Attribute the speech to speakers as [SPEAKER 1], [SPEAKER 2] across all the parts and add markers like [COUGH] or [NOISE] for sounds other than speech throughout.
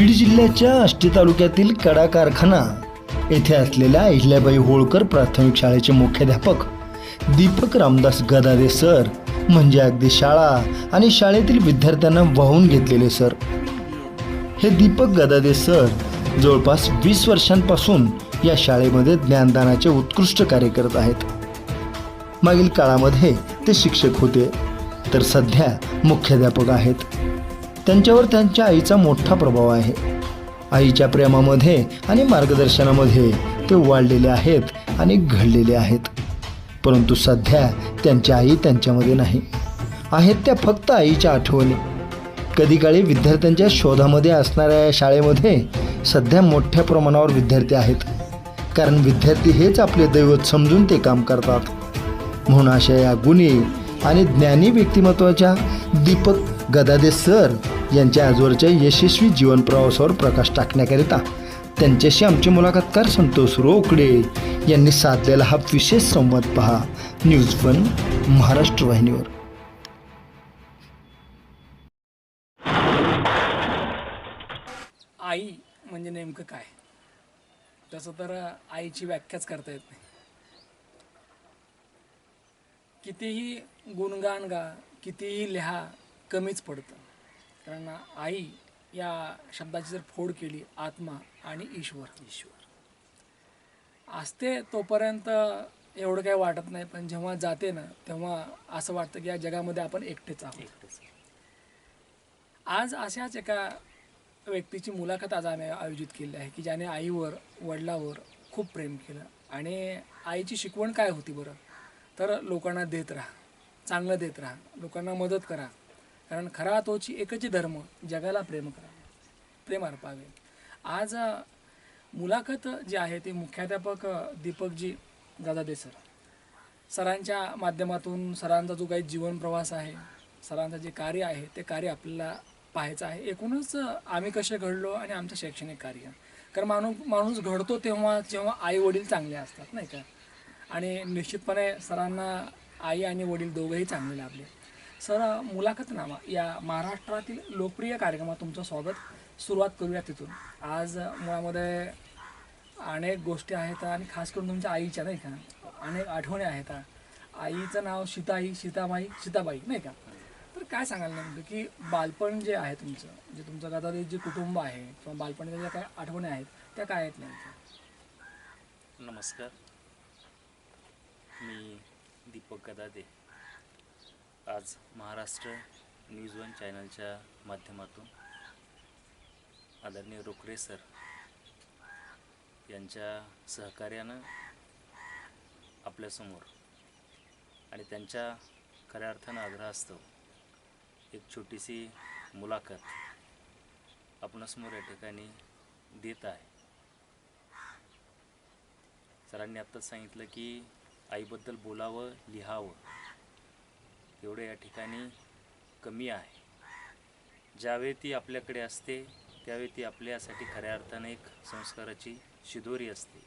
[SPEAKER 1] बीड जिल्ह्याच्या आष्टी तालुक्यातील कडा कारखाना येथे असलेल्या अहिल्याबाई होळकर प्राथमिक शाळेचे मुख्याध्यापक दीपक रामदास गदादे सर म्हणजे अगदी शाळा आणि शाळेतील विद्यार्थ्यांना वाहून घेतलेले सर. हे दीपक गदादे सर जवळपास वीस वर्षांपासून या शाळेमध्ये ज्ञानदानाचे उत्कृष्ट कार्य करत आहेत. मागील काळामध्ये ते शिक्षक होते तर सध्या मुख्याध्यापक आहेत. त्यांच्यावर त्यांच्या आईचा मोठा प्रभाव आहे. आईच्या प्रेमामध्ये आणि मार्गदर्शनामध्ये ते वाढलेले आहेत आणि घडलेले आहेत. परंतु सध्या त्यांची आई त्यांच्यामध्ये नाही. आहेत त्या फक्त आईच्या आठवणी. कधी काळी विद्यार्थ्यांच्या शोधामध्ये असणाऱ्या या शाळेमध्ये सध्या मोठ्या प्रमाणावर विद्यार्थी आहेत. कारण विद्यार्थी हेच आपले दैवत समजून ते काम करतात. म्हणून अशा या गुणी आणि ज्ञानी व्यक्तिमत्वाच्या दीपक गदादे सर यांच्या आजवरच्या यशस्वी जीवन प्रवासावर प्रकाश टाकण्याकरिता. त्यांच्याशी आमचे मुलाखतकार संतोष रोकडे यांनी साधलेला हा विशेष संवाद पहा. न्यूज वन महाराष्ट्र वाहिनीवर.
[SPEAKER 2] आई म्हणजे नेमकं काय? तसं तर आईची व्याख्याच करता येत नाही. कितीही गुणगान गा कितीही लिहा कमीच पडतं. कारण आई या शब्दाची जर फोड केली आत्मा आणि ईश्वर. ईश्वर. असते तोपर्यंत एवढं काही वाटत नाही पण जेव्हा जाते ना तेव्हा असं वाटतं की या जगामध्ये आपण एकटेच आहोत. आज अशाच एका व्यक्तीची मुलाखत आज आम्ही आयोजित केली आहे की ज्याने आईवर वडिलावर खूप प्रेम केलं. आणि आईची शिकवण काय होती बरं? तर लोकांना देत राहा चांगलं देत राहा लोकांना मदत करा. कारण खरा तोची एकच धर्म जगाला प्रेम करावे प्रेम अर्पावे. आज मुलाखत जी आहे ती मुख्याध्यापक दीपकजी दादा सर सरांच्या माध्यमातून सरांचा जो काही जीवन प्रवास आहे सरांचं जे कार्य आहे ते कार्य आपल्याला पाहायचं आहे. एकूणच आम्ही कसे घडलो आणि आमचं शैक्षणिक कार्य. कारण माणूस माणूस घडतो तेव्हा जेव्हा आई वडील चांगले असतात नाही का? आणि निश्चितपणे सरांना आई आणि वडील दोघंही चांगले लाभले. सर मुलाखतनामा या महाराष्ट्रातील लोकप्रिय कार्यक्रमात तुमचं स्वागत. सुरुवात करूया तिथून. आज मुळामध्ये अनेक गोष्टी आहेत आणि खास करून तुमच्या आईच्या नाही का? अनेक आठवणी आहेत. आईचं नाव सीताई सीताबाई सीताबाई नाही का? तर काय सांगाल नेमकं की बालपण जे आहे तुमचं जे तुमचं गदादे जे कुटुंब आहे किंवा बालपणीच्या ज्या काय आठवणी आहेत त्या काय आहेत नेमक्या
[SPEAKER 3] नमस्कार. मी दीपक गदादे आज महाराष्ट्र न्यूज वन चॅनलच्या माध्यमातून आदरणीय रोकडे सर यांच्या सहकार्यानं आपल्यासमोर आणि त्यांच्या खऱ्या अर्थानं आग्रह असतो एक छोटीशी मुलाखत आपणासमोर या ठिकाणी देत आहे. सरांनी आत्ताच सांगितलं की आईबद्दल बोलावं लिहावं. एवढं या ठिकाणी कमी आहे. ज्यावेळी ती आपल्याकडे असते त्यावेळी ती आपल्यासाठी खऱ्या अर्थानं एक संस्काराची शिदोरी असते.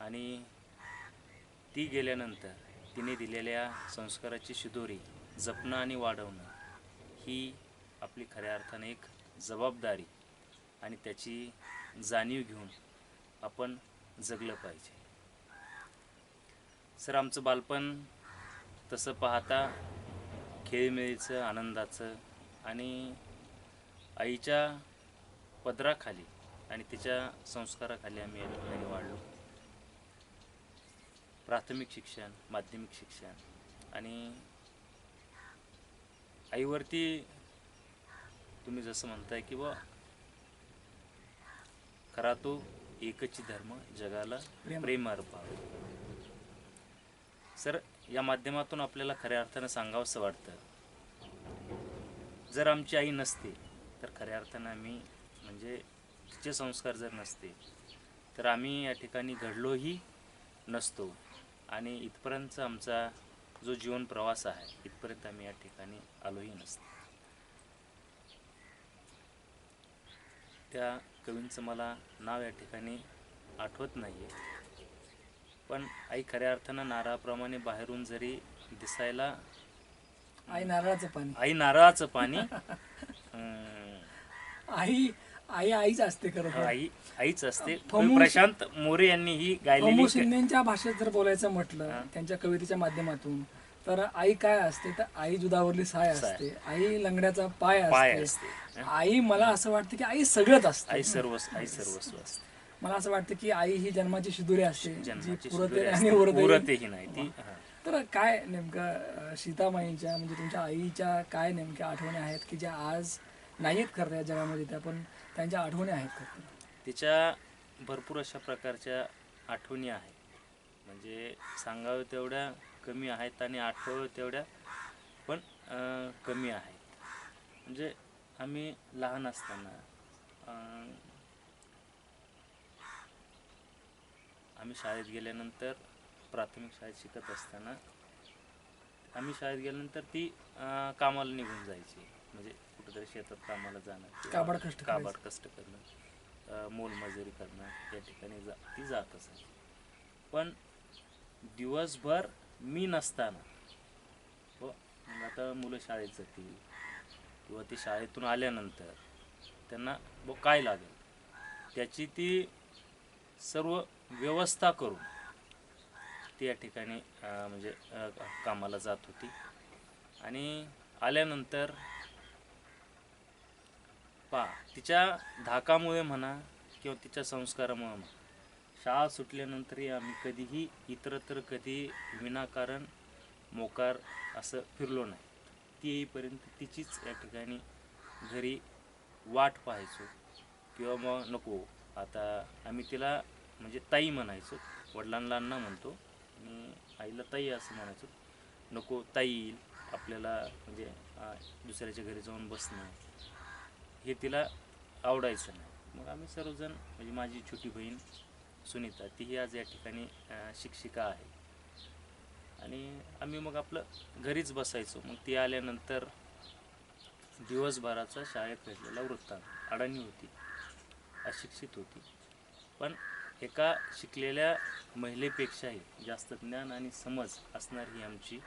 [SPEAKER 3] आणि ती गेल्यानंतर तिने दिलेल्या संस्काराची शिदोरी जपणं आणि वाढवणं ही आपली खऱ्या अर्थानं एक जबाबदारी आणि त्याची जाणीव घेऊन आपण जगलं पाहिजे. सर आमचं बालपण तसं पाहता खेळीमेळीचं आनंदाचं आणि आईच्या पदराखाली आणि तिच्या संस्काराखाली आम्ही या ठिकाणी वाढलो प्राथमिक शिक्षण माध्यमिक शिक्षण आणि आईवरती तुम्ही जसं म्हणताय की बा खरा तो एकच धर्म जगाला
[SPEAKER 2] प्रेम.
[SPEAKER 3] अर्पावे सर या माध्यमातून आपल्याला खऱ्या अर्थानं सांगावंसं वाटतं. जर आमची आई नसते तर खऱ्या अर्थानं आम्ही म्हणजे तिचे संस्कार जर नसते तर आम्ही या ठिकाणी घडलोही नसतो. आणि इथपर्यंतचा आमचा जो जीवन प्रवास आहे इथपर्यंत आम्ही या ठिकाणी आलोही नसतो. त्या कवींचं मला नाव या ठिकाणी आठवत नाही आहे पण आई खऱ्या अर्थानं नारळाप्रमाणे बाहेरून जरी दिसायला
[SPEAKER 2] आई नारळाचं पाणी.
[SPEAKER 3] आई नारळाचं पाणी. [LAUGHS] अं,
[SPEAKER 2] आई आई आईच असते खरं तर.
[SPEAKER 3] आई आईच असते.
[SPEAKER 2] फमू-
[SPEAKER 3] प्रशांत मोरे यांनी ही
[SPEAKER 2] होमो
[SPEAKER 3] गायलेली
[SPEAKER 2] शिंदेच्या भाषेत जर बोलायचं. म्हटलं त्यांच्या कवितेच्या माध्यमातून तर आई काय असते? तर आई दुधावरली साय
[SPEAKER 3] साय.
[SPEAKER 2] असते. आई लंगड्याचा पाय
[SPEAKER 3] पाय
[SPEAKER 2] असते.
[SPEAKER 3] असते.
[SPEAKER 2] आई मला असं वाटतं की आई सगळंच असते.
[SPEAKER 3] आई सर्वस्व आई सर्वस्व असते.
[SPEAKER 2] मला असं वाटतं की आई ही जन्माची शिदुरी असते जी पुरते आणि. उरते.
[SPEAKER 3] नाही ती.
[SPEAKER 2] तर काय नेमकं सीतामाईंच्या म्हणजे तुमच्या आईच्या काय नेमक्या आठवणी आहेत की ज्या आज नाहीत खरं या जगामध्ये त्या पण त्यांच्या आठवणी आहेत खरं
[SPEAKER 3] तिच्या भरपूर अशा प्रकारच्या आठवणी आहेत. म्हणजे सांगावं तेवढ्या कमी आहेत आणि आठवावं तेवढ्या पण कमी आहेत. म्हणजे आम्ही लहान असताना आम्ही शाळेत गेल्यानंतर प्राथमिक शाळेत शिकत असताना आम्ही शाळेत गेल्यानंतर ती अं, कामाला निघून जायची. म्हणजे कुठेतरी शेतात कामाला जाणं
[SPEAKER 2] काबाड कष्ट.
[SPEAKER 3] काबाड कष्ट करणं अं, मोलमजुरी करणं या ठिकाणी जा ती जात असायची. पण दिवसभर मी नसताना हो मग आता मुलं शाळेत जातील किंवा ती शाळेतून आल्यानंतर त्यांना ब काय लागेल? त्याची ती सर्व व्यवस्था करून ती या ठिकाणी म्हणजे कामाला जात होती. आणि आल्यानंतर पा तिच्या धाकामुळे म्हणा किंवा तिच्या संस्कारामुळे म्हणा शाळा सुटल्यानंतरही आम्ही कधीही इतरत्र कधी विनाकारण मोकार असं फिरलो नाही. ती येईपर्यंत तिचीच या ठिकाणी घरी वाट पाहायचो. किंवा मग नको आता आम्ही तिला म्हणजे ताई म्हणायचो. वडिलांना अण्णा म्हणतो आणि आईला ताई असं म्हणायचो नको ताई येईल. आपल्याला म्हणजे दुसऱ्याच्या घरी जाऊन बसणं हे तिला आवडायचं नाही. मग आम्ही सर्वजण म्हणजे माझी छोटी बहीण सुनीता तीही आज या ठिकाणी शिक्षिका आहे. आणि आम्ही मग आपलं घरीच बसायचो. मग ती आल्यानंतर दिवसभराचा शाळेत घडलेला वृत्तांत. अडाणी होती अशिक्षित होती. पण एका शिकलेल्या महिलेपेक्षाही जास्त ज्ञान आणि समज असणारी ही आमची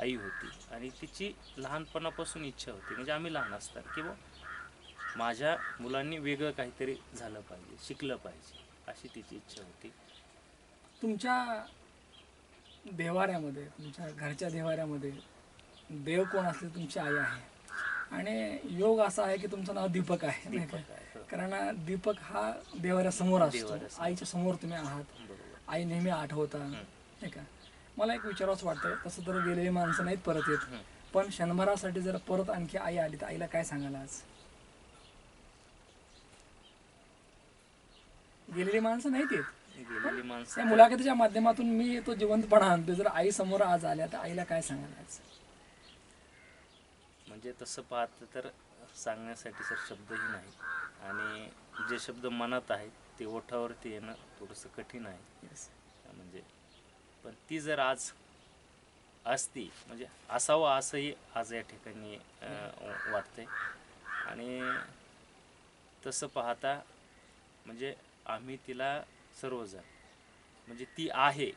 [SPEAKER 3] आई होती. आणि तिची लहानपणापासून इच्छा होती. म्हणजे आम्ही लहान असताना की बुवा माझ्या मुलांनी वेगळं काहीतरी झालं पाहिजे शिकलं पाहिजे अशी तिची इच्छा होती.
[SPEAKER 2] तुमच्या देवाऱ्यामध्ये तुमच्या घरच्या देवाऱ्यामध्ये देव कोण असले तुमची आई आहे? आणि योग असा आहे की तुमचं नाव दीपक आहे नाही का?
[SPEAKER 3] हो.
[SPEAKER 2] कारण दीपक हा देवाऱ्यासमोर असतो.
[SPEAKER 3] देवाऱ्यासमोर.
[SPEAKER 2] आईच्या समोर तुम्ही आहात. आई नेहमी आठवता नाही का? मला एक विचारावंच वाटतं तसं तर गेलेली माणसं नाहीत परत येत. पण क्षणभरासाठी जर परत आणखी आई आली तर आईला काय सांगाल आज? गेलेली माणसं नाहीत येत.
[SPEAKER 3] माणसं
[SPEAKER 2] मुलाखतीच्या माध्यमातून मी तो जिवंतपणा आणतो जर आई समोर आज आल्या तर आईला काय सांगाल आज?
[SPEAKER 3] म्हणजे तसं पाहतं तर सांगण्यासाठी सर शब्दही नाही. आणि जे शब्द मनात आहेत ते ओठावरती येणं थोडंसं कठीण आहे. म्हणजे पण ती जर आज असती म्हणजे असावं असंही आज या ठिकाणी वाटतंय. आणि तसं पाहता म्हणजे आम्ही तिला सर्वजण म्हणजे ती आहे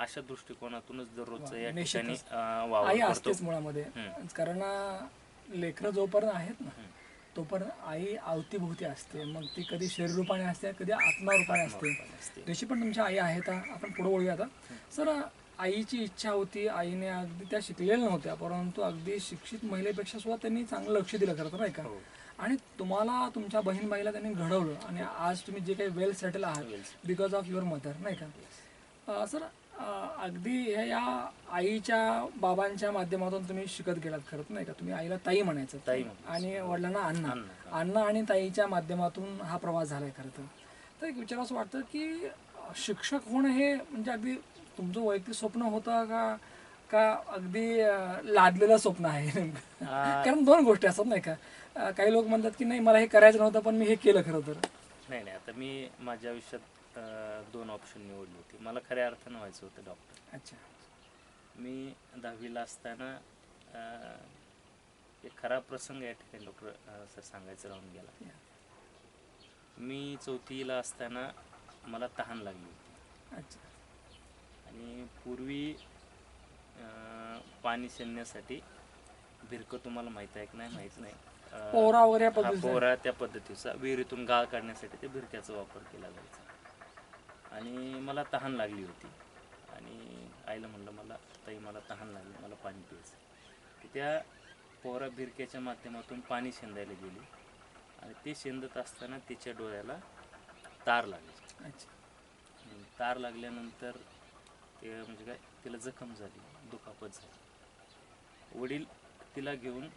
[SPEAKER 3] अशा दृष्टिकोनातूनच दररोजचं या ठिकाणी
[SPEAKER 2] निश्चितच.
[SPEAKER 3] अं,
[SPEAKER 2] आई
[SPEAKER 3] वावर करतो
[SPEAKER 2] असतेच मुळामध्ये. कारण लेकरं जोपर्यंत आहेत ना. तोपर्यंत आई अवतीभोवती असते मग ती कधी शरीर रूपाने असते कधी आत्मा रूपाने असते. तशी पण तुमच्या आई आहेत हा. आपण पुढे बोलूया आता सर आईची इच्छा होती आईने अगदी त्या शिकलेल्या नव्हत्या परंतु अगदी शिक्षित महिलेपेक्षा सुद्धा त्यांनी चांगलं लक्ष दिलं खरं तर नाही का
[SPEAKER 3] हो.
[SPEAKER 2] आणि तुम्हाला तुमच्या बहीण बाईला त्यांनी घडवलं आणि आज तुम्ही जे काही वेल सेटल आहात बिकॉज ऑफ युअर मदर नाही का सर अगदी ह्या या आईच्या बाबांच्या माध्यमातून तुम्ही शिकत गेलात खरं तर नाही का? तुम्ही आईला ताई म्हणायचं.
[SPEAKER 3] ताई.
[SPEAKER 2] आणि वडिलांना अण्णा.
[SPEAKER 3] अण्णा.
[SPEAKER 2] आणि ताईच्या माध्यमातून हा प्रवास झालाय खरं तर. तर एक विचार असं वाटतं की शिक्षक होणं हे म्हणजे अगदी तुमचं वैयक्तिक स्वप्न होतं का? का अगदी लादलेलं स्वप्न आहे कारण दोन गोष्टी असतात नाही का? काही लोक म्हणतात की नाही मला हे करायचं नव्हतं पण मी हे केलं खरं तर.
[SPEAKER 3] नाही नाही आता मी माझ्या आयुष्यात दोन ऑप्शन निवडली होती. मला खऱ्या अर्थानं व्हायचं होतं डॉक्टर
[SPEAKER 2] अच्छा.
[SPEAKER 3] मी दहावीला असताना एक खराब प्रसंग या ठिकाणी डॉक्टर सर सांगायचं राहून गेला. मी चौथीला असताना मला तहान लागली होती.
[SPEAKER 2] अच्छा.
[SPEAKER 3] आणि पूर्वी पाणी शेणण्यासाठी भिरकं तुम्हाला माहीत आहे की नाही? माहीत नाही.
[SPEAKER 2] पोहरा वगैरे
[SPEAKER 3] पोहरा त्या पद्धतीचा. विहिरीतून गाळ काढण्यासाठी ते भिरक्याचा वापर केला जायचा. आणि मला तहान लागली होती. आणि आईला म्हणलं मला ताई मला तहान लागली मला पाणी प्यायचं त्या पोहरा भिरक्याच्या माध्यमातून पाणी शेंदायला गेली. आणि ते शेंदत असताना तिच्या डोळ्याला तार लागली. तार लागल्यानंतर ते म्हणजे काय तिला जखम झाली दुखापत झाली. वडील तिला घेऊन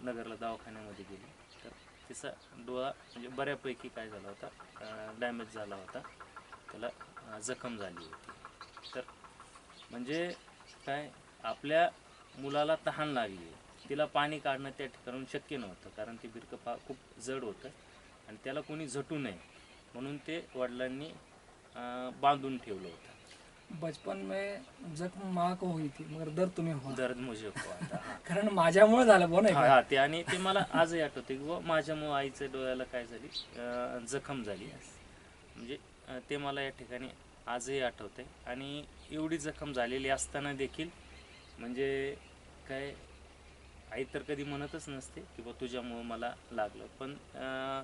[SPEAKER 3] नगरला दवाखान्यामध्ये गेले. तिचा डोळा म्हणजे बऱ्यापैकी काय झाला होता डॅमेज झाला होता. त्याला जखम झाली होती. तर म्हणजे काय आपल्या मुलाला तहान लागली. तिला पाणी काढणं त्या ठिकाणून शक्य नव्हतं कारण ते बिरकं पा खूप जड होतं आणि त्याला कोणी झटू नये. म्हणून ते वडिलांनी बांधून ठेवलं होतं.
[SPEAKER 2] बचपन में जख्म माँ को हुई थी मगर दर्द तुम्हें हुआ।
[SPEAKER 3] दर्द मुझे को आता हा. [LAUGHS]
[SPEAKER 2] कारण माझ्यामुळे झालं बघ नाही
[SPEAKER 3] हा
[SPEAKER 2] का?
[SPEAKER 3] हा, ते आणि ते मला आजही आठवते की बुवा माझ्यामुळं आईच्या डोळ्याला काय झाली अं, जखम झाली. म्हणजे अं, ते मला या ठिकाणी आजही आठवते आणि एवढी जखम झालेली असताना देखील म्हणजे काय आई तर कधी म्हणतच नसते की बा तुझ्यामुळं मला लागलं. पण अं,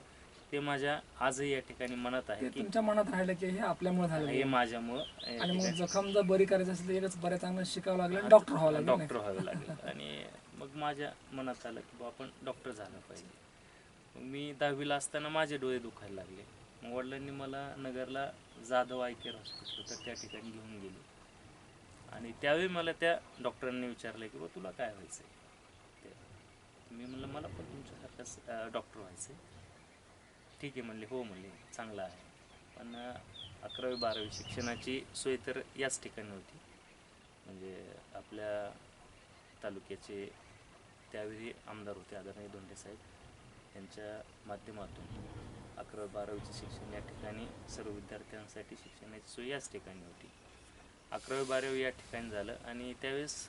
[SPEAKER 3] ते माझ्या आजही या ठिकाणी मनात आहे की
[SPEAKER 2] तुमच्या मनात राहिलं की हे आपल्यामुळे झालं
[SPEAKER 3] हे माझ्यामुळं या
[SPEAKER 2] आणि मग
[SPEAKER 3] ठिकाणी.
[SPEAKER 2] जखम जर बरी करायची असेल तर एकच बऱ्या चांगलं शिकावं लागलं डॉक्टर व्हावं लागलं नाही
[SPEAKER 3] डॉक्टर व्हावं लागेल. आणि मग माझ्या मनात आलं की बा आपण डॉक्टर झालं पाहिजे. मग मी दहावीला असताना माझे डोळे दुखायला लागले. मग वडिलांनी मला नगरला जाधव आय केअर हॉस्पिटल होतं त्या ठिकाणी घेऊन गेले. आणि त्यावेळी मला त्या डॉक्टरांनी विचारलं की बा तुला काय व्हायचं आहे ते मी म्हणलं मला पण तुमच्यासारखंच डॉक्टर व्हायचं आहे ठीक आहे म्हणले हो म्हणले चांगलं आहे. पण अकरावी बारावी शिक्षणाची सोय तर याच ठिकाणी होती. म्हणजे आपल्या तालुक्याचे त्यावेळी आमदार होते आदरणीय धोंडे साहेब. यांच्या माध्यमातून अकरावी बारावीचे शिक्षण या ठिकाणी सर्व विद्यार्थ्यांसाठी शिक्षणाची सोय याच ठिकाणी होती. अकरावी बारावी या ठिकाणी झालं आणि त्यावेळेस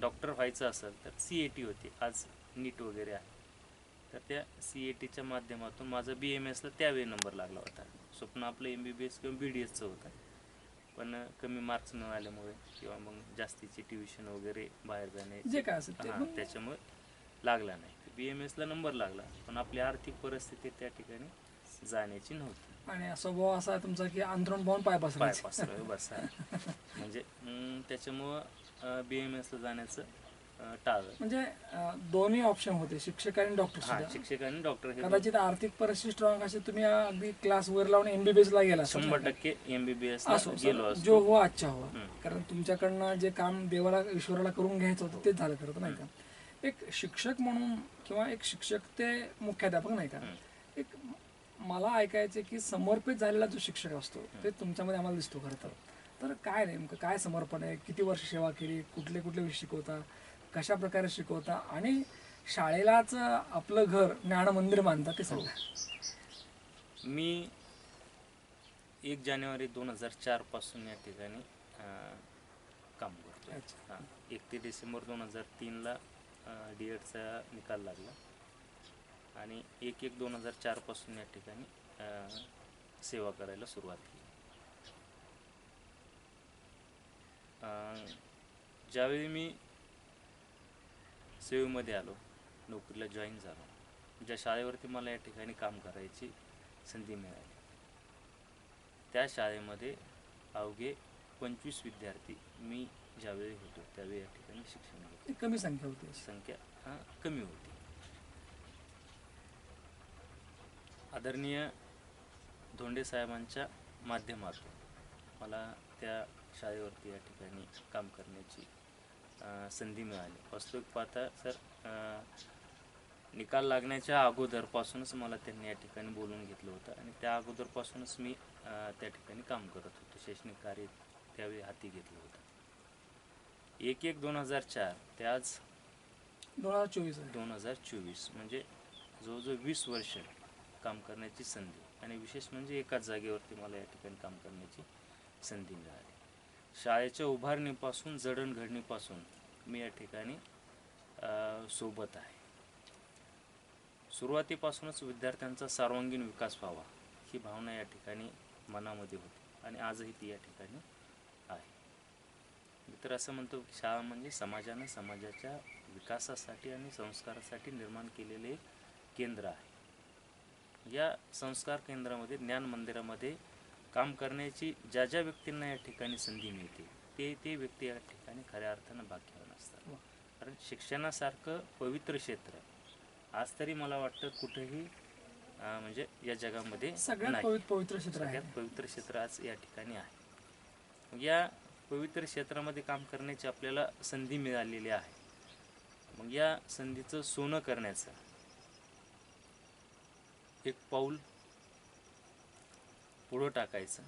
[SPEAKER 3] डॉक्टर व्हायचं असेल तर सी ए टी होती. आज नीट वगैरे आहे. तर त्या सी ए टीच्या माध्यमातून माझं बी एम एसला त्यावेळी नंबर लागला होता. स्वप्न आपलं एम बी बी एस किंवा बी डी एसचं होतं. पण कमी मार्क्स न आल्यामुळे किंवा मग जास्तीची ट्युशन वगैरे बाहेर जाणे
[SPEAKER 2] जे काय असेल
[SPEAKER 3] हां
[SPEAKER 2] मग
[SPEAKER 3] त्याच्यामुळे लागला नाही. बी एम एसला नंबर लागला पण आपली आर्थिक परिस्थिती त्या ठिकाणी जाण्याची नव्हती.
[SPEAKER 2] आणि स्वभाव असा आहे तुमचा की अंतरण पाहून पाय
[SPEAKER 3] पाय बस. म्हणजे त्याच्यामुळं बी एम एसला जाण्याचं टाळलं.
[SPEAKER 2] म्हणजे दोन्ही ऑप्शन होते शिक्षक आणि डॉक्टर
[SPEAKER 3] हा
[SPEAKER 2] सुद्धा.
[SPEAKER 3] शिक्षक आणि डॉक्टर हे
[SPEAKER 2] कदाचित आर्थिक परिस्थिती स्ट्रॉंग असेल तुम्ही अगदी क्लास वर लावून एमबीबीएस ला गेला असाल.
[SPEAKER 3] शंभर टक्के एम बी बी एस
[SPEAKER 2] का? असो
[SPEAKER 3] गेलो
[SPEAKER 2] जो हो अच्छा हो.
[SPEAKER 3] हम्म.
[SPEAKER 2] कारण तुमच्याकडनं जे काम देवाला ईश्वराला करून घ्यायचं होतं तेच झालं खरं तर नाही का? एक शिक्षक म्हणून किंवा एक शिक्षक ते मुख्याध्यापक नाही का. एक मला ऐकायचे की समर्पित झालेला जो शिक्षक असतो ते तुमच्यामध्ये आम्हाला दिसतो खरं तर. तर काय नेमकं काय समर्पण आहे? किती वर्ष सेवा केली? कुठले कुठले विषय शिकवता? कशा प्रकारे शिकवता? आणि शाळेलाच आपलं घर ज्ञान मंदिर मानता ते सांगा
[SPEAKER 3] मी एक जानेवारी दोन हजार चारपासून या ठिकाणी अं, काम करतो
[SPEAKER 2] अच्छा.
[SPEAKER 3] हां. एक ते डिसेंबर दोन हजार तीनला डी एडचा निकाल लागला. आणि एक एक दोन हजार चारपासून या ठिकाणी अं, सेवा करायला सुरुवात केली. अं, ज्यावेळी मी सेवेमध्ये आलो. नोकरीला जॉईन झालो. ज्या शाळेवरती मला या ठिकाणी काम करायची संधी मिळाली. त्या शाळेमध्ये अवघे पंचवीस विद्यार्थी मी ज्यावेळी होतो त्यावेळी या ठिकाणी शिक्षण घेतो
[SPEAKER 2] कमी संख्या होती.
[SPEAKER 3] संख्या हा कमी होती. आदरणीय धोंडे साहेबांच्या माध्यमातून मला त्या शाळेवरती या ठिकाणी काम करण्याची संधी मिळाली. वास्तविक पाहता सर निकाल लागण्याच्या अगोदरपासूनच मला त्यांनी या ठिकाणी बोलून घेतलं होतं आणि त्या अगोदरपासूनच मी त्या ठिकाणी काम करत होतो. शैक्षणिक कार्य त्यावेळी हाती घेतलं होतं. एक एक दोन हजार चार ते आज
[SPEAKER 2] दोन हजार चोवीस
[SPEAKER 3] दोन हजार चोवीस म्हणजे जवळजवळ वीस वर्ष काम करण्याची संधी आणि विशेष म्हणजे एकाच जागेवरती मला या ठिकाणी काम करण्याची संधी मिळाली. शाळेच्या उभारणीपासून जडणघडणीपासून मी या ठिकाणी सोबत आहे. सुरुवातीपासूनच विद्यार्थ्यांचा सर्वांगीण विकास व्हावा ही भावना या ठिकाणी मनामध्ये होती आणि आजही ती या ठिकाणी आहे. मी तर असं म्हणतो की शाळा म्हणजे समाजानं समाजाच्या विकासासाठी आणि संस्कारासाठी निर्माण केलेले एक केंद्र आहे. या संस्कार केंद्रामध्ये ज्ञान मंदिरामध्ये काम करण्याची ज्या ज्या व्यक्तींना या ठिकाणी संधी मिळते ते ते व्यक्ती या ठिकाणी खऱ्या अर्थानं भाग्यवान असतात. कारण शिक्षणासारखं पवित्र क्षेत्र आज तरी मला वाटतं कुठेही म्हणजे या जगामध्ये
[SPEAKER 2] सगळ्यात. पवित्र पवित्र क्षेत्र आहे.
[SPEAKER 3] सगळ्यात पवित्र क्षेत्र आज या ठिकाणी आहे. मग या पवित्र क्षेत्रामध्ये काम करण्याची आपल्याला संधी मिळालेली आहे. मग या संधीचं सोनं करण्याचं एक पाऊल पुढं टाकायचं.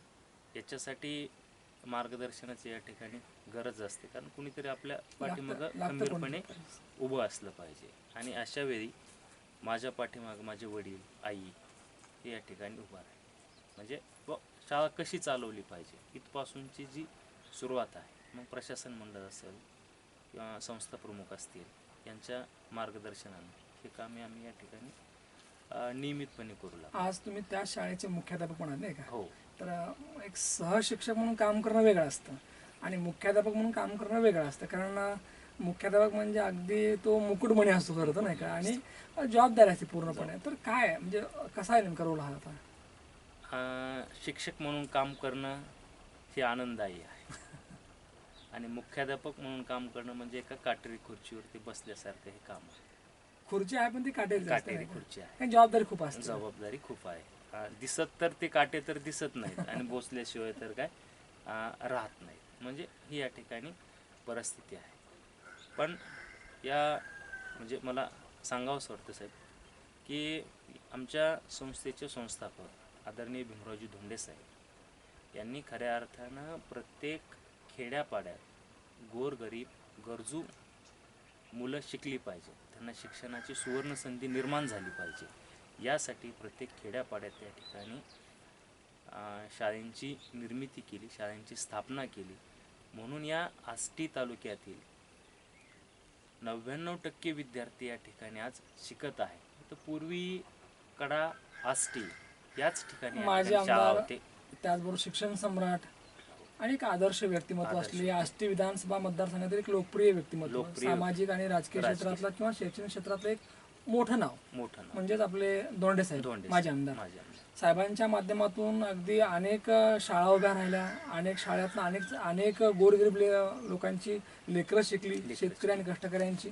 [SPEAKER 3] याच्यासाठी मार्गदर्शनाची या ठिकाणी गरज असते. कारण कुणीतरी आपल्या पाठीमागं खंबीरपणे. उभं असलं पाहिजे. आणि अशा वेळी माझ्या पाठीमागं माझे वडील आई हे या ठिकाणी उभा आहे म्हणजे ब शाळा कशी चालवली पाहिजे? इथपासूनची जी सुरुवात आहे. मग प्रशासन मंडळ असेल किंवा संस्था प्रमुख असतील यांच्या मार्गदर्शनाने हे कामे आम्ही या ठिकाणी अ, नियमितपणे करू लागतो
[SPEAKER 2] आज तुम्ही त्या शाळेचे मुख्याध्यापक म्हणाल नाही का?
[SPEAKER 3] हो.
[SPEAKER 2] तर एक सहशिक्षक म्हणून काम करणं वेगळं असतं आणि मुख्याध्यापक म्हणून काम करणं वेगळं असतं. कारण अं, मुख्याध्यापक म्हणजे अगदी तो मुकुटमणी असतो खरं तर नाही का? आणि जबाबदारी असते पूर्णपणे. तर काय? म्हणजे कसा आहे नेमका रोल हा आता?
[SPEAKER 3] अ, शिक्षक म्हणून काम करणं हे आनंददायी आहे. [LAUGHS] आणि मुख्याध्यापक म्हणून काम करणं म्हणजे एका काटेरी खुर्चीवरती बसल्यासारखं हे काम आहे.
[SPEAKER 2] खुर्ची आहे पण ती काटेरी
[SPEAKER 3] काटेरी
[SPEAKER 2] नाही?
[SPEAKER 3] खुर्ची आहे.
[SPEAKER 2] कारण जबाबदारी खूप असते.
[SPEAKER 3] जबाबदारी खूप आहे. दिसत तर ते काटे तर दिसत नाहीत आणि बोसल्याशिवाय तर काय राहत नाहीत. म्हणजे ही या ठिकाणी परिस्थिती आहे. पण या म्हणजे मला सांगावंसं वाटतं साहेब की आमच्या संस्थेचे संस्थापक आदरणीय भीमरावजी धोंडे साहेब यांनी खऱ्या अर्थानं प्रत्येक खेड्यापाड्यात गोरगरीब गरजू मुलं शिकली पाहिजे त्यांना शिक्षणाची सुवर्ण संधी निर्माण झाली पाहिजे. यासाठी प्रत्येक खेड्यापाड्यात त्या ठिकाणी शाळेंची निर्मिती केली शाळेंची स्थापना केली. म्हणून या आष्टी तालुक्यातील नव्याण्णव टक्के विद्यार्थी या ठिकाणी आज शिकत आहे तर पूर्वी कडा आष्टी याच ठिकाणी या शाळा होते.
[SPEAKER 2] त्याचबरोबर शिक्षण सम्राट आणि एक आदर्श व्यक्तिमत्व. असलेली आष्टी विधानसभा मतदारसंघातील एक लोकप्रिय व्यक्तिमत्व. सामाजिक आणि राजकीय. क्षेत्रातलं किंवा शैक्षणिक क्षेत्रातलं एक मोठं नाव.
[SPEAKER 3] मोठं
[SPEAKER 2] म्हणजेच आपले दोंडे साहेब माझे आमदार. साहेबांच्या माध्यमातून अगदी अनेक शाळा उभ्या राहिल्या. अनेक शाळेतनं अनेक अनेक गोरगरीब लोकांची लेकरं शिकली शेतकरी आणि कष्टकऱ्यांची.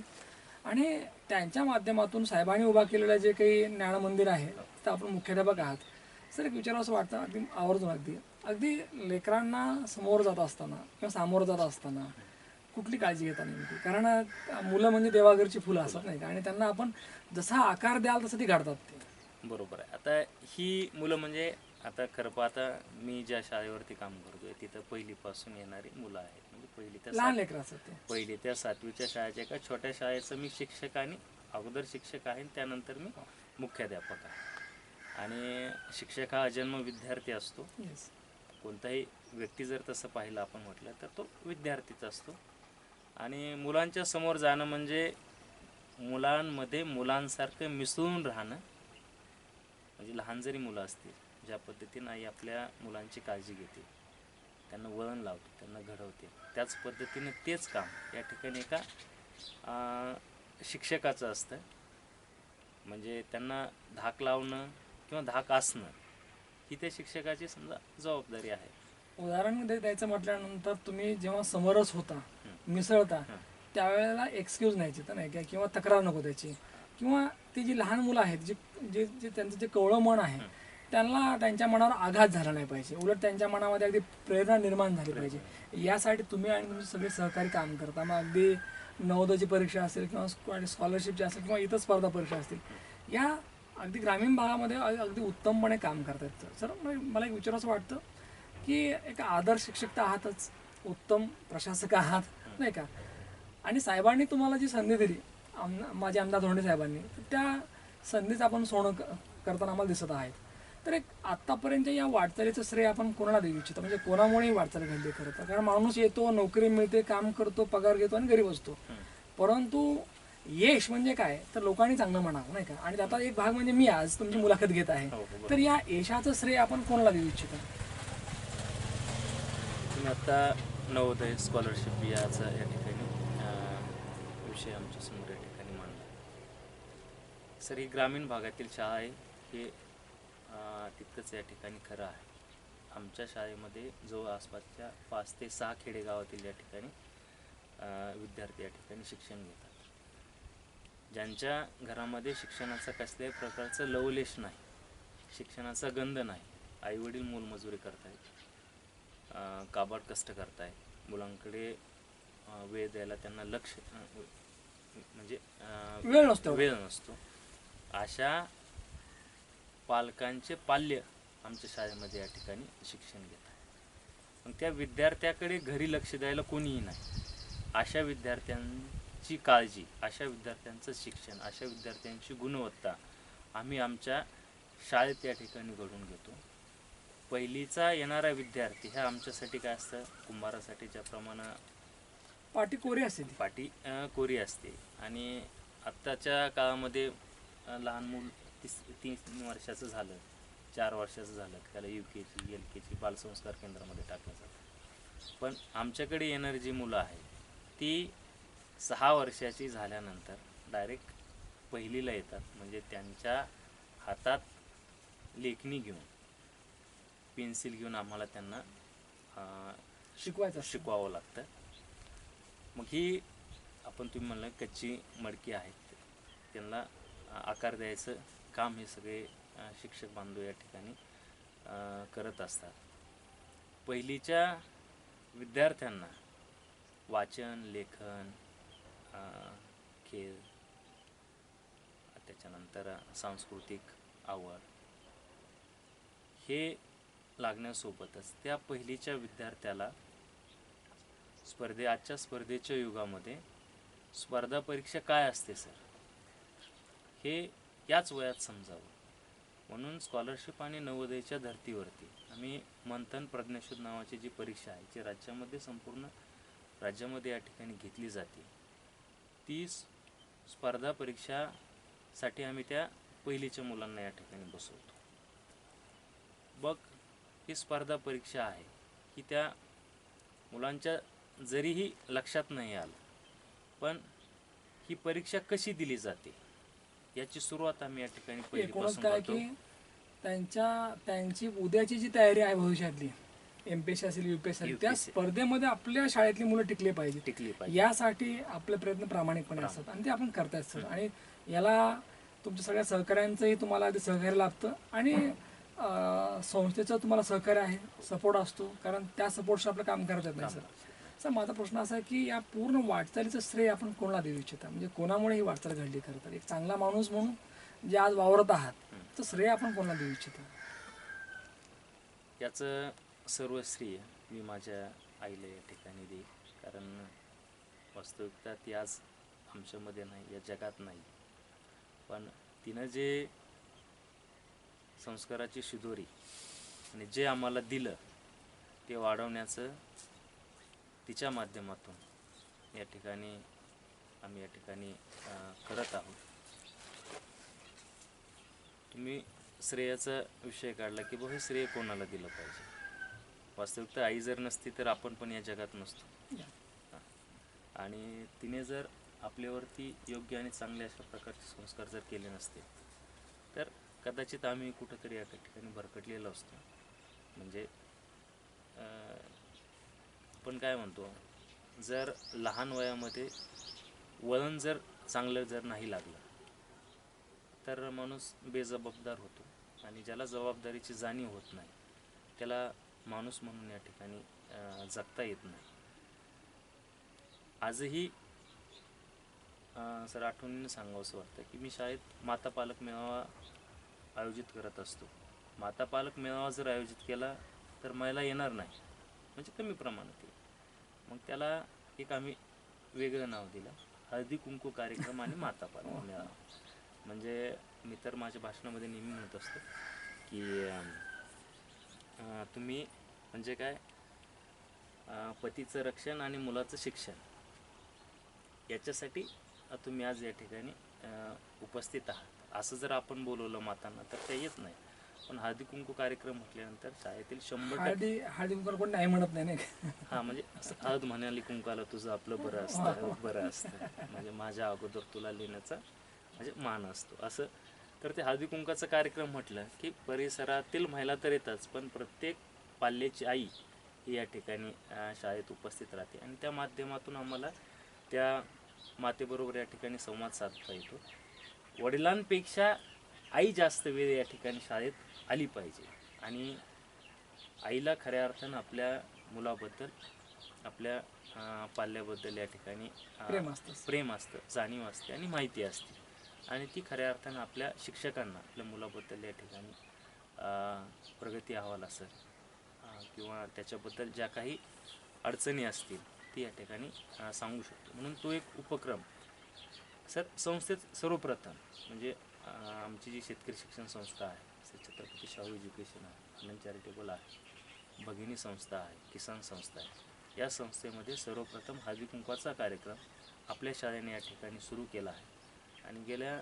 [SPEAKER 2] आणि त्यांच्या माध्यमातून साहेबांनी उभा केलेलं जे काही ज्ञान मंदिर आहे तर आपण मुख्याध्यापक आहात. सर एक विचारावं असं वाटतं अगदी आवर्जून अगदी. अगदी लेकरांना समोर जात असताना किंवा सामोरं जात असताना कुठली काळजी घेता नेमकी? कारण मुलं म्हणजे देवाघरची फुलं असतात नाही का? आणि त्यांना आपण जसा आकार द्याल तसं ती घडतात ते.
[SPEAKER 3] बरोबर आहे. आता ही मुलं म्हणजे आता खरं पाहता मी ज्या शाळेवरती काम करतोय तिथं पहिलीपासून येणारी मुलं आहेत. म्हणजे पहिली त्या
[SPEAKER 2] लहान लेकरं
[SPEAKER 3] पहिली त्या सातवीच्या शाळेच्या एका छोट्या शाळेचं मी शिक्षक आणि अगोदर शिक्षक आहे आणि त्यानंतर मी मुख्याध्यापक आहे. आणि शिक्षक हा अजन्म विद्यार्थी असतो. कोणताही व्यक्ती जर तसं पाहिलं आपण म्हटलं तर तो विद्यार्थीच असतो. आणि मुलांच्या समोर जाणं म्हणजे मुलांमध्ये मुलांसारखं मिसळून राहणं म्हणजे लहान जरी मुलं असतील ज्या पद्धतीनं आई आपल्या मुलांची काळजी घेते त्यांना वळण लावते त्यांना घडवते त्याच पद्धतीनं तेच काम या ठिकाणी एका शिक्षकाचं असतं. म्हणजे त्यांना धाक लावणं किंवा धाक असणं ही त्या शिक्षकाची समजा जबाबदारी आहे.
[SPEAKER 2] उदाहरण द्या- द्यायचं म्हटल्यानंतर तुम्ही जेव्हा समरस होता मिसळता त्यावेळेला एक्सक्यूज न्यायची तर नाही का? किंवा तक्रार नको त्याची. किंवा ती जी लहान मुलं आहेत जी जे जे त्यांचं जे कवळं मन आहे त्यांना त्यांच्या मनावर आघात झाला नाही पाहिजे. उलट त्यांच्या मनामध्ये अगदी प्रेरणा निर्माण झाली पाहिजे. यासाठी तुम्ही आणि तुमचे सगळे सहकारी काम करता. मग अगदी नवोदयची परीक्षा असेल किंवा स्कॉलरशिपची असेल किंवा इतर स्पर्धा परीक्षा असतील या अगदी ग्रामीण भागामध्ये अगदी उत्तमपणे काम करतात सर. म- मला एक विचारावं वाटतं की एक आदर्श शिक्षक तर आहातच उत्तम प्रशासक आहात नाही का? आणि साहेबांनी तुम्हाला जी संधी दिली आम माझे आमदार धोंडे साहेबांनी तर त्या संधीच आपण सोनं क- करताना आम्हाला दिसत आहेत. तर एक आत्तापर्यंत या वाटचालीचं श्रेय आपण कोणाला देऊ इच्छितो? म्हणजे कोणामुळे वाटचाल घडली खरं तर? कारण माणूस येतो नोकरी मिळते काम करतो पगार घेतो आणि घरी बसतो. परंतु यश म्हणजे काय? तर लोकांनी चांगलं म्हणावं नाही का? आणि त्याचा एक भाग म्हणजे मी आज तुमची मुलाखत घेत आहे.
[SPEAKER 3] हो, हो.
[SPEAKER 2] तर या यशाचं श्रेय आपण कोणाला देऊ इच्छिता?
[SPEAKER 3] तुम्ही आता नवोदय स्कॉलरशिप याचा या ठिकाणी विषय आमच्यासमोर या ठिकाणी मांडला. सर ही ग्रामीण भागातील शाळा आहे. हे तितकंच या ठिकाणी खरं आहे. आमच्या शाळेमध्ये जो आसपासच्या पाच ते सहा खेडेगावातील या ठिकाणी विद्यार्थी या ठिकाणी शिक्षण घेतात. ज्यांच्या घरामध्ये शिक्षणाचा कसल्याही प्रकारचं लवलेश नाही शिक्षणाचा गंध नाही आईवडील मोलमजुरी करतायत काबाड कष्ट करतायत मुलांकडे वेळ द्यायला त्यांना लक्ष म्हणजे
[SPEAKER 2] वेळ नसतो.
[SPEAKER 3] वेळ नसतो. अशा पालकांचे पाल्य आमच्या शाळेमध्ये या ठिकाणी शिक्षण घेत आहे मग त्या विद्यार्थ्याकडे घरी लक्ष द्यायला कोणीही नाही. अशा विद्यार्थ्यांची काळजी अशा विद्यार्थ्यांचं शिक्षण अशा विद्यार्थ्यांची गुणवत्ता आम्ही आमच्या शाळेत या ठिकाणी घडून घेतो. पहिलीचा येणारा विद्यार्थी हा आमच्यासाठी काय असतं? कुंभारासाठी ज्याप्रमाणे
[SPEAKER 2] पाठी कोरी असते
[SPEAKER 3] पाटी अ, कोरी असते. आणि आत्ताच्या काळामध्ये लहान मूल तीस तीन वर्षाचं झालं चार वर्षाचं झालं त्याला यू के जी एल के जी बालसंस्कार केंद्रामध्ये टाकलं जातं. पण आमच्याकडे येणारी जी मुलं आहेत ती सहा वर्षाची झाल्यानंतर डायरेक्ट पहिलीला येतात. म्हणजे त्यांच्या हातात लेखणी घेऊन पेन्सिल घेऊन आम्हाला त्यांना
[SPEAKER 2] शिकवायचं.
[SPEAKER 3] शिकवावं लागतं. मग ही आपण तुम्ही म्हणलं कच्ची मडकी आहेत. त्यांना आकार द्यायचं काम हे सगळे शिक्षक बांधव या ठिकाणी करत असतात. पहिलीच्या विद्यार्थ्यांना वाचन लेखन खेळ त्याच्यानंतर सांस्कृतिक आवड. हे लागण्यासोबतच त्या पहिलीच्या विद्यार्थ्याला स्पर्धे आजच्या स्पर्धेच्या युगामध्ये स्पर्धा परीक्षा काय असते सर? हे याच वयात समजावं. म्हणून स्कॉलरशिप आणि नवोदयच्या धर्तीवरती आम्ही मंथन प्रज्ञाशोध नावाची जी परीक्षा आहे जी राज्यामध्ये संपूर्ण राज्यामध्ये या ठिकाणी घेतली जाते ती स- स्पर्धा परीक्षासाठी आम्ही त्या पहिलीच्या मुलांना या ठिकाणी बसवतो. बघ ही स्पर्धा परीक्षा आहे की त्या मुलांच्या जरीही लक्षात नाही आलं पण ही परीक्षा कशी दिली जाते याची सुरुवात आम्ही या ठिकाणी पहिलीपासून करतो.
[SPEAKER 2] त्यांच्या त्यांची उद्याची जी तयारी आहे भविष्यातली एम पी एस असेल यू पी एस असेल त्या
[SPEAKER 3] UPSC.
[SPEAKER 2] स्पर्धेमध्ये आपल्या शाळेतली मुलं टिकली पाहिजे
[SPEAKER 3] टिकली पाहिजे
[SPEAKER 2] यासाठी आपले प्रयत्न प्रामाणिकपणे असतात. आणि ते आपण करतायत सर. आणि याला तुमच्या सगळ्या सहकाऱ्यांचंही तुम्हाला अगदी सहकार्य लाभतं. आणि अं, संस्थेचं तुम्हाला सहकार्य आहे सपोर्ट असतो. कारण त्या सपोर्टशी आपलं काम करता येत नाही सर. सर माझा प्रश्न असा आहे की या पूर्ण वाटचालीचं श्रेय आपण कोणाला देऊ इच्छिता? म्हणजे कोणामुळे ही वाटचाल घडली खरं तर? एक चांगला माणूस म्हणून जे आज वावरत आहात तर श्रेय आपण कोणाला देऊ इच्छिता?
[SPEAKER 3] याचं सर्व श्रेय मी माझ्या आईला या ठिकाणी देईल कारण वास्तविकता ती आज आमच्यामध्ये नाही या जगात नाही. पण तिनं जे संस्काराची शिदोरी आणि जे आम्हाला दिलं ते वाढवण्याचं तिच्या माध्यमातून या ठिकाणी आम्ही या ठिकाणी करत आहोत. तुम्ही श्रेयाचा विषय काढला की बघ हे श्रेय कोणाला दिलं पाहिजे? वास्तविकता आई जर नसती तर आपण पण या जगात नसतो. हां. आणि तिने जर आपल्यावरती योग्य आणि चांगले अशा प्रकारचे संस्कार जर केले नसते तर कदाचित आम्ही कुठंतरी या ठिकाणी भरकटलेलो असतो. म्हणजे आपण काय म्हणतो जर लहान वयामध्ये वळण जर चांगलं जर नाही लागलं तर माणूस बेजबाबदार होतो आणि ज्याला जबाबदारीची जाणीव होत नाही त्याला माणूस म्हणून या ठिकाणी जगता येत नाही. आजही सर आठवणीने सांगावंसं वाटतं की मी शाळेत माता पालक मेळावा आयोजित करत असतो. माता पालक मेळावा जर आयोजित केला तर महिला येणार नाही म्हणजे कमी प्रमाणात येईल. मग त्याला एक आम्ही वेगळं नाव दिलं हळदी कुंकू कार्यक्रम आणि माता पालक मेळावा. म्हणजे मी तर माझ्या भाषणामध्ये नेहमी म्हणत असतो की तुम्ही म्हणजे काय? पतीचं रक्षण आणि मुलाचं शिक्षण. याच्यासाठी तुम्ही आज या ठिकाणी उपस्थित आहात. असं जर आपण बोलवलं मातांना तर त्या येत नाही. पण हळदी कुंकू कार्यक्रम म्हटल्यानंतर शाळेतील शंभर
[SPEAKER 2] हळदी हळदी कुंकू कोण नाही म्हणत नाही?
[SPEAKER 3] हा म्हणजे असं हळद म्हणाली कुंकाला तुझं आपलं बरं असतं बरं असतं. म्हणजे माझ्या अगोदर तुला लिहिण्याचा म्हणजे मान असतो. असं तर ते हळदी कुंकाचा कार्यक्रम म्हटलं की परिसरातील महिला तर येतात पण प्रत्येक पाल्याची आई ही या ठिकाणी शाळेत उपस्थित राहते. आणि त्या माध्यमातून आम्हाला त्या मातेबरोबर या ठिकाणी संवाद साधता येतो. वडिलांपेक्षा आई जास्त वेळ या ठिकाणी शाळेत आली पाहिजे. आणि आईला खऱ्या अर्थानं आपल्या मुलाबद्दल आपल्या पाल्याबद्दल या ठिकाणी
[SPEAKER 2] प्रेम असतं.
[SPEAKER 3] प्रेम असतं जाणीव असते आणि माहिती असते. आणि ती खऱ्या अर्थानं आपल्या शिक्षकांना आपल्या मुलाबद्दल या ठिकाणी प्रगती अहवाल असेल. किंवा त्याच्याबद्दल ज्या काही अडचणी असतील ती या ठिकाणी सांगू शकतो. म्हणून तो एक उपक्रम. सर संस्थेत सर्वप्रथम म्हणजे आमची जी शेतकरी शिक्षण संस्था आहे सर छत्रपती शाहू एज्युकेशन आहे आनंद चॅरिटेबल आहे भगिनी संस्था आहे किसान संस्था आहे या संस्थेमध्ये सर्वप्रथम हळदी कुंकवाचा कार्यक्रम आपल्या शाळेने या ठिकाणी सुरू केला आहे. आणि गेल्या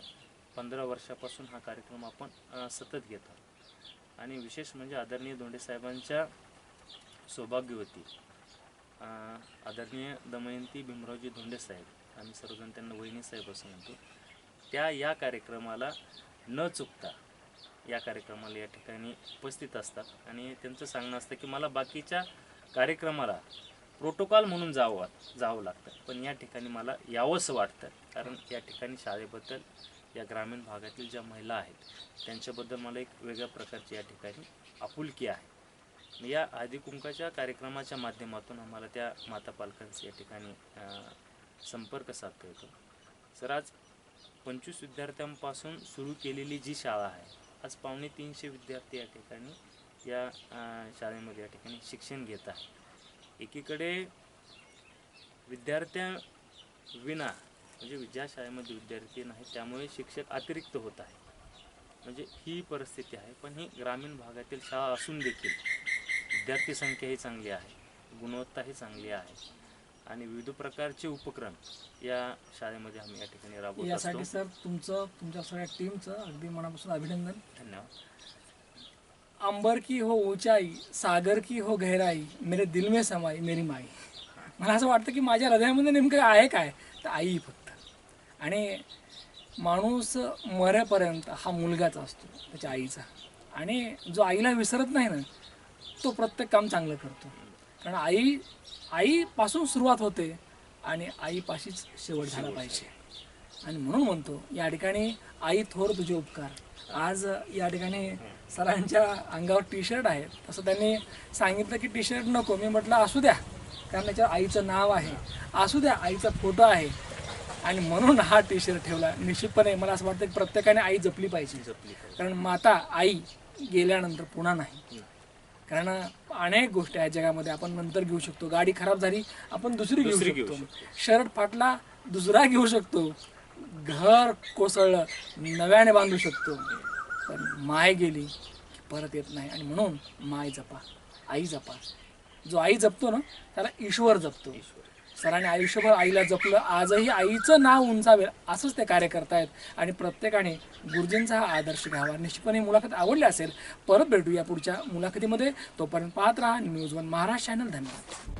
[SPEAKER 3] पंधरा वर्षापासून हा कार्यक्रम आपण सतत घेत आहोत. आणि विशेष म्हणजे आदरणीय धोंडे साहेबांच्या सौभाग्यवती. आदरणीय दमयंती भीमरावजी धोंडे साहेब आम्ही सर्वजण त्यांना वहिनी साहेब असं म्हणतो. त्या या कार्यक्रमाला न चुकता या कार्यक्रमाला या ठिकाणी उपस्थित असतात. आणि त्यांचं सांगणं असतं की मला बाकीच्या कार्यक्रमाला प्रोटोकॉल म्हणून जावं जावं लागतं. पण या ठिकाणी मला यावंसं वाटतं. कारण या ठिकाणी शाळेबद्दल या ग्रामीण भागातील ज्या महिला आहेत त्यांच्याबद्दल मला एक वेगळ्या प्रकारची या ठिकाणी आपुलकी आहे. या हळदी कुंकाच्या कार्यक्रमाच्या माध्यमातून आम्हाला त्या माता पालकांचे या ठिकाणी संपर्क साधता येतो. सर आज पंचवीस विद्यार्थ्यांपासून सुरू केलेली जी शाळा आहे आज पावणे तीनशे विद्यार्थी या ठिकाणी या शाळेमध्ये या ठिकाणी शिक्षण घेत आहे. एकीकडे विद्यार्थ्या विना म्हणजे ज्या शाळेमध्ये विद्यार्थी नाही त्यामुळे शिक्षक अतिरिक्त होत आहे. म्हणजे ही परिस्थिती आहे पण ही ग्रामीण भागातील शाळा असून देखील विद्यार्थी संख्या ही चांगली आहे गुणवत्ता ही चांगली आहे आणि विविध प्रकारचे उपक्रम या शाळेमध्ये आम्ही या ठिकाणी राबवत
[SPEAKER 2] यासाठी सर तुमचं तुमच्या सगळ्या टीमचं अगदी मनापासून अभिनंदन.
[SPEAKER 3] धन्यवाद.
[SPEAKER 2] अंबर की हो ऊंचाई सागर की हो गहराई मेरे दिल में समाई मेरी माई. मला असं वाटतं की माझ्या हृदयामध्ये नेमकं आहे काय? तर आई फक्त. आणि माणूस मरेपर्यंत हा मुलगाच असतो त्याच्या आईचा. आणि जो आईला विसरत नाही ना तो प्रत्येक काम चांगलं करतो. कारण आई आईपासून सुरुवात होते आणि आईपाशीच शेवट झाला पाहिजे. आणि म्हणून म्हणतो या ठिकाणी आई थोर तुझे उपकार. आज या ठिकाणी सरांच्या अंगावर टी शर्ट आहे. तसं त्यांनी सांगितलं की टी शर्ट नको. मी म्हटलं असू द्या. कारण त्याच्यावर आईचं नाव आहे. असू द्या आईचा फोटो आहे. आणि म्हणून हा टी शर्ट ठेवला. निश्चितपणे मला असं वाटतं की प्रत्येकाने आई जपली पाहिजे.
[SPEAKER 3] जपली.
[SPEAKER 2] कारण माता आई गेल्यानंतर पुन्हा नाही. कारण अनेक गोष्टी आहेत जगामध्ये. आपण नंतर घेऊ शकतो. गाडी खराब झाली आपण दुसरी घेऊ
[SPEAKER 3] दुसरी घेऊ
[SPEAKER 2] शकतो. शर्ट फाटला दुसरा घेऊ शकतो. घर कोसळलं नव्याने बांधू शकतो. पण माय गेली परत येत नाही. आणि म्हणून माय जपा आई जपा. जो आई जपतो ना त्याला ईश्वर जपतो. सरांनी आयुष्यभर आईला जपलं आजही आईचं नाव उंचावेल असंच ते कार्य करतायत. आणि प्रत्येकाने गुरुजींचा हा आदर्श घ्यावा. निश्चितपणे मुलाखत आवडली असेल परत भेटूया पुढच्या मुलाखतीमध्ये. तोपर्यंत पाहत राहा न्यूज वन महाराष्ट्र चॅनल. धन्यवाद.